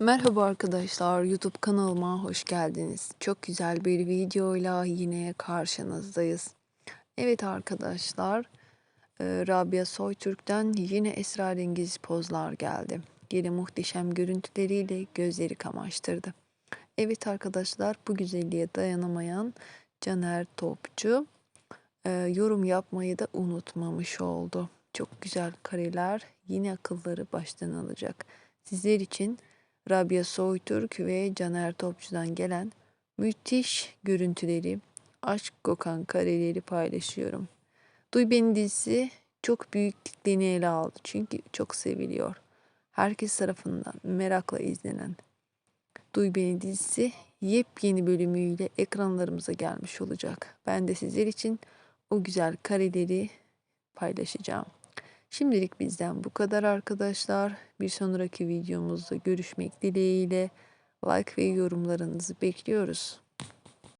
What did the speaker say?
Merhaba arkadaşlar, YouTube kanalıma hoş geldiniz. Çok güzel bir videoyla yine karşınızdayız. Evet arkadaşlar, e, Rabia Soytürk'ten yine esrarengiz pozlar geldi. Yine muhteşem görüntüleriyle gözleri kamaştırdı. Evet arkadaşlar, bu güzelliğe dayanamayan Caner Topçu e, yorum yapmayı da unutmamış oldu. Çok güzel kareler, yine akılları baştan alacak. Sizler için Rabia Soytürk ve Caner Topçu'dan gelen müthiş görüntüleri, aşk kokan kareleri paylaşıyorum. Duy Beni dizisi çok büyük kitleni ele aldı çünkü çok seviliyor. Herkes tarafından merakla izlenen Duy Beni dizisi yepyeni bölümüyle ekranlarımıza gelmiş olacak. Ben de sizler için o güzel kareleri paylaşacağım. Şimdilik bizden bu kadar arkadaşlar. Bir sonraki videomuzda görüşmek dileğiyle like ve yorumlarınızı bekliyoruz.